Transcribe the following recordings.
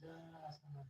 quizás una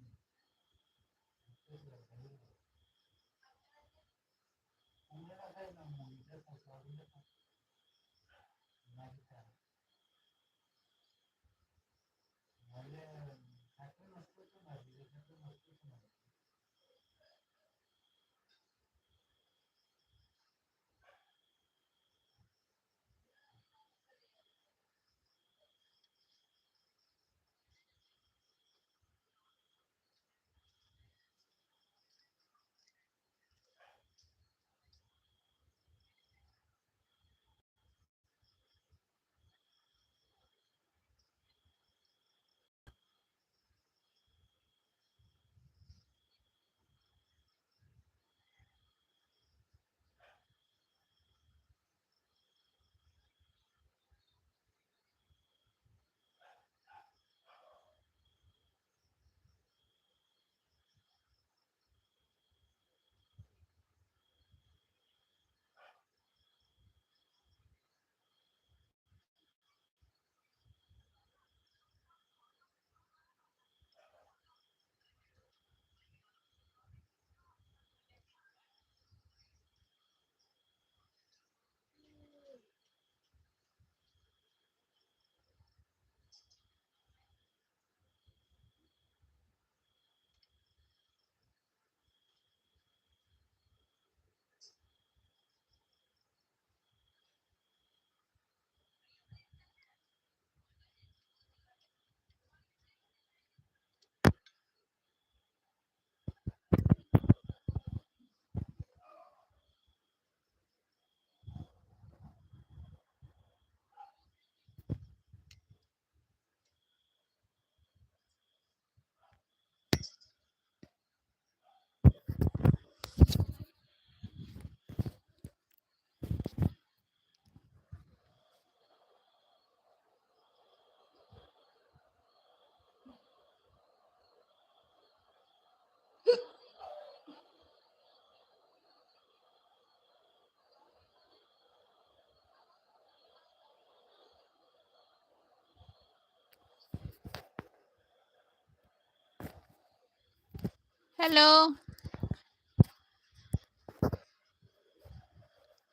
Hello.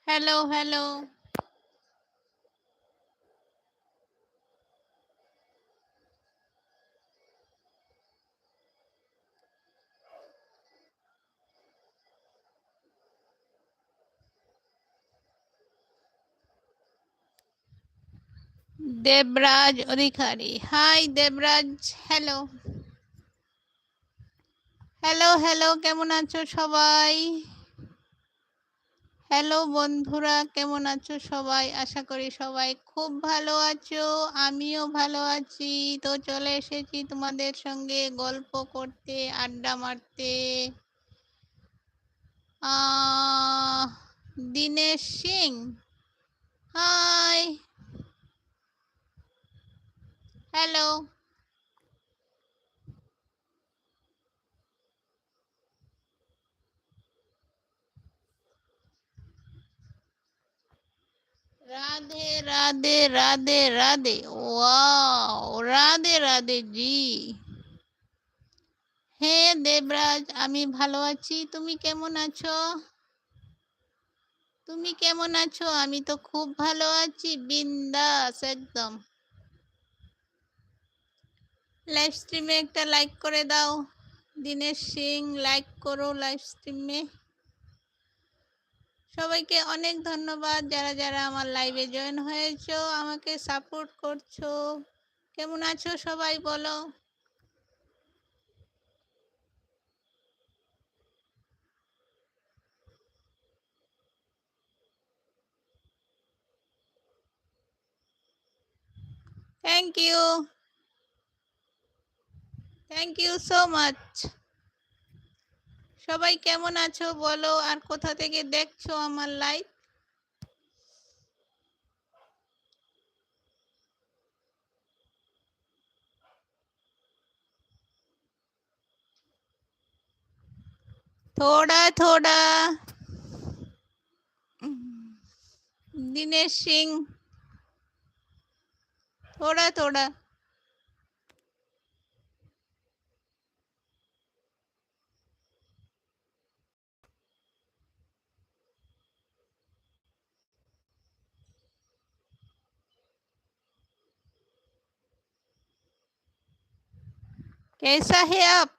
Hello, hello. Debraj Odikari. Hi, Debraj. Hello. Hello hello কেমন আছো সবাই? Hello বন্ধুরা, কেমন আছো সবাই? আশা করি সবাই খুব ভালো আছো, আমিও ভালো আছি। তো চলে এসেছি তোমাদের সঙ্গে গল্প করতে, আড্ডা মারতে। Dinesh Singh hi hello Radhe Radhe Radhe Radhe. ও রাধে রাধে জি। হে দেবরাজ, আমি ভালো আছি। তুমি কেমন আছো? তুমি কেমন আছো? আমি তো খুব ভালো আছি। বিন্দাস একদম। লাইভ স্ট্রিমে একটা লাইক করে দাও। দিনেশ সিং লাইক করো লাইভ স্ট্রিমে সবাইকে অনেক ধন্যবাদ। যারা যারা আমার লাইভে জয়েন হয়েছো, আমাকে সাপোর্ট করছ। কেমন আছো সবাই বলো? Thank you thank you so much সবাই কেমন আছো বলো আর কোথা থেকে দেখছো আমার লাইভ थोड़ा थोड़ा दिनेश सिंह थोड़ा थोड़ा कैसा है आप?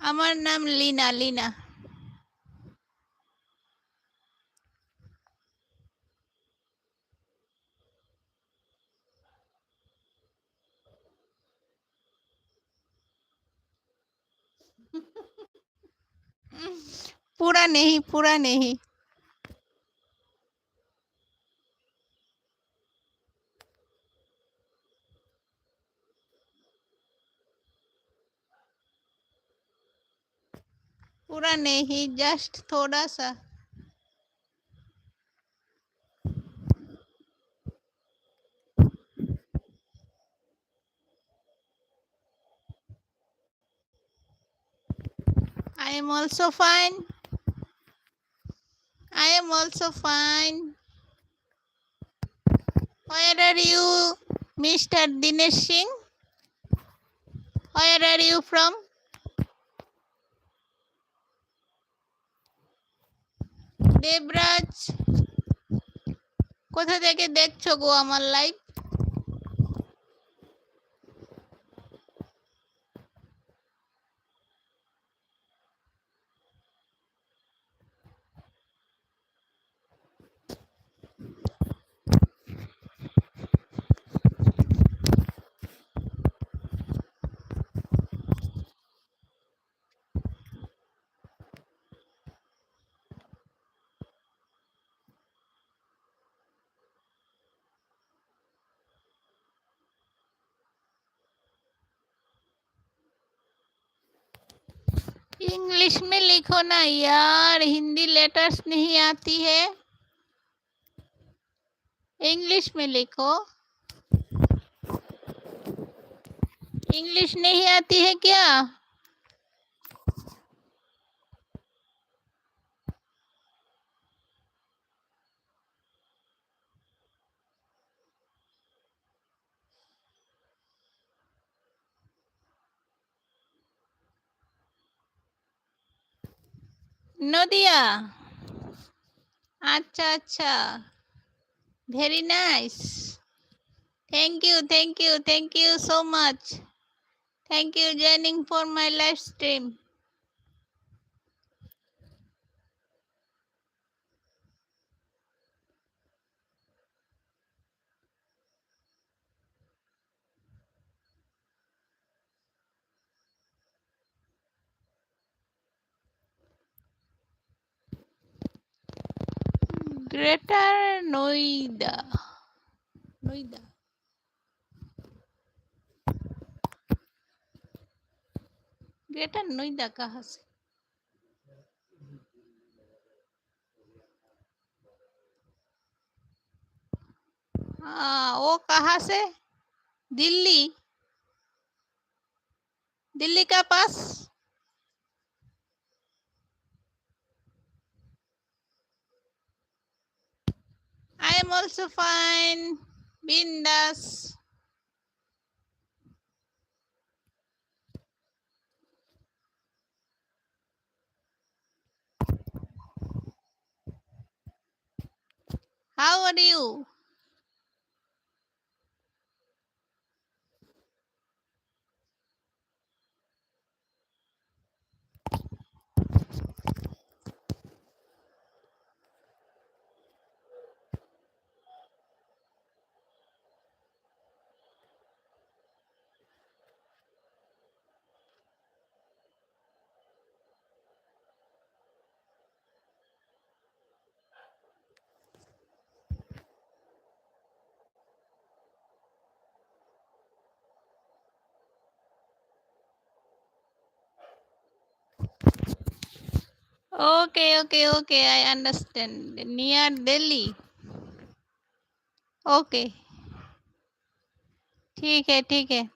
अमर नाम लीना लीना। पूरा नहीं पूरा नहीं। पूरा नहीं जस्ट थोड़ा सा I am also fine. I am also fine. Where are you, Mr. Dinesh Singh? Where are you from? Debraj. কোথা থেকে দেখছ গো আমার লাইভ इंग्लिश में लिखो ना यार, हिंदी लेटर्स नहीं आती है। इंग्लिश में लिखो। इंग्लिश नहीं आती है क्या? নদিয়া আচ্ছা আচ্ছা very nice thank you thank you thank you so much thank you joining for my live stream greater Noida Noida greater Noida कहाँ से हाँ वो कहाँ से दिल्ली दिल्ली का पास I am also fine. Bindas. How are you? Okay, okay, okay. I understand. Near Delhi. Okay. ठीक है ठीक है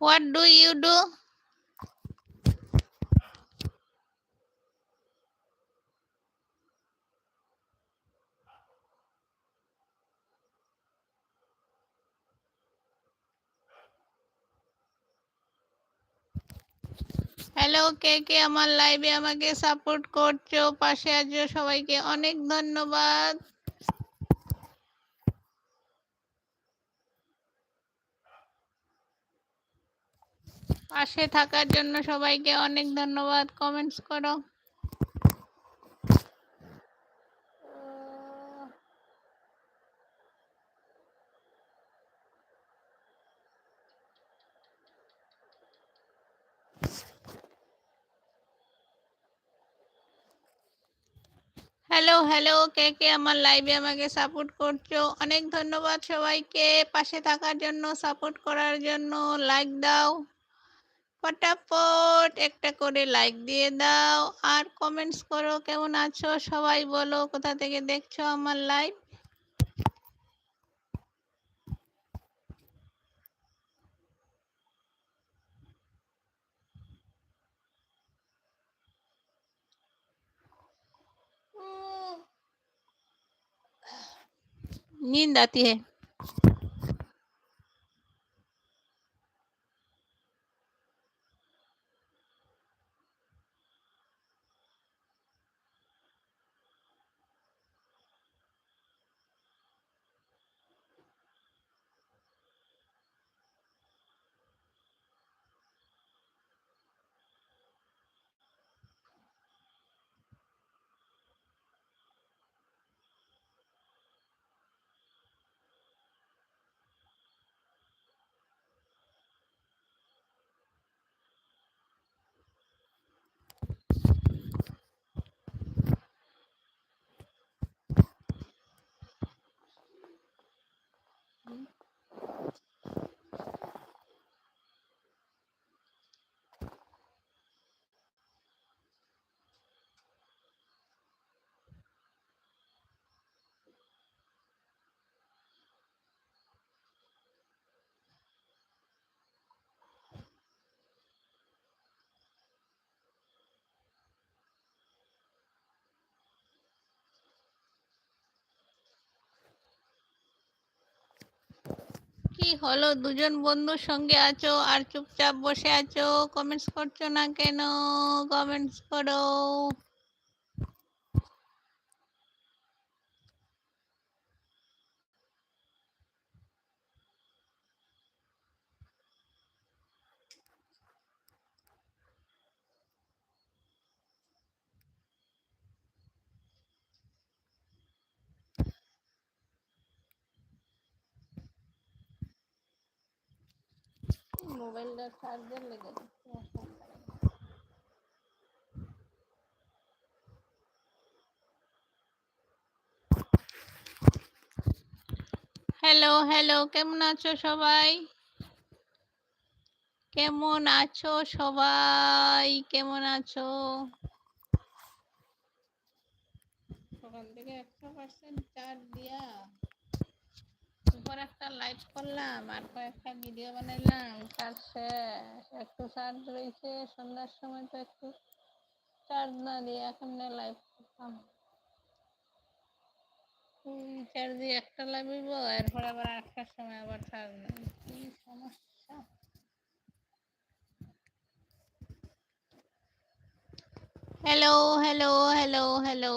What do you do? Hello, কে কে আমার লাইভে আমাকে সাপোর্ট করছ? পাশে আছো সবাইকে অনেক ধন্যবাদ। পাশে থাকার জন্য সবাইকে অনেক ধন্যবাদ। কমেন্টস করো। হ্যালো হ্যালো, কে কে আমার লাইভে আমাকে সাপোর্ট করছ? অনেক ধন্যবাদ সবাইকে। পাশে থাকার জন্য সাপোর্ট করার জন্য লাইক দাও। ফটাফট একটা করে লাইক দিয়ে দাও। আর কমেন্টস করো, কেমন আছো? সবাই বলো, কোথা থেকে দেখছ আমার লাইভ नींद आती है। কি হলো? দুজন বন্ধুর সঙ্গে আছো আর চুপচাপ বসে আছো? কমেন্টস করছ না কেন? কমেন্টস করো। মোবাইলটা চার্জার লেগে হ্যালো হ্যালো, কেমন আছো সবাই? কেমন আছো সবাই? কেমন আছো? সকাল থেকে একশো পার্সেন্ট চার্জ দিয়া। দুপুর একটা লাইভ করলাম, আর কয়েকটা ভিডিও বানাইলাম চার্জ শেষ। একটু চার্জ রয়েছে, সন্ধ্যার সময় তো একটু চার্জ না দিয়ে এখন লাইভ করতাম। চার্জ দিয়ে একটা লাগাইব এরপর আবার আটটার সময় আবার চার্জ নেই কি সমস্যা? Hello hello hello hello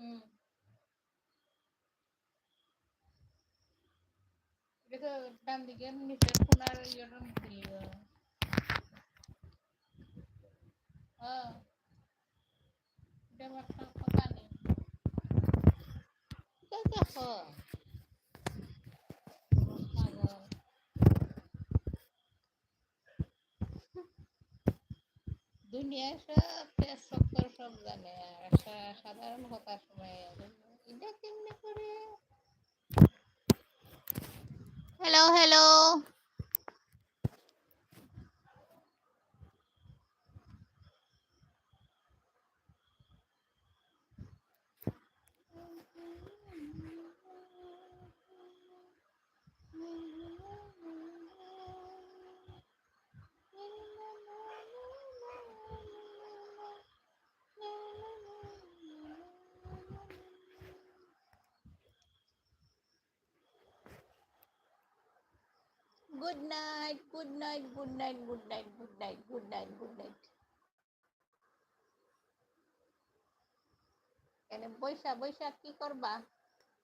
Hmm. apa Udah দুনিয়ায় সব জানে। সাধারণ কথা সময়। এটা কেমনে hello hello good night good night good night good night good night good night good night এনে বৈশা বৈশা, কি করবা?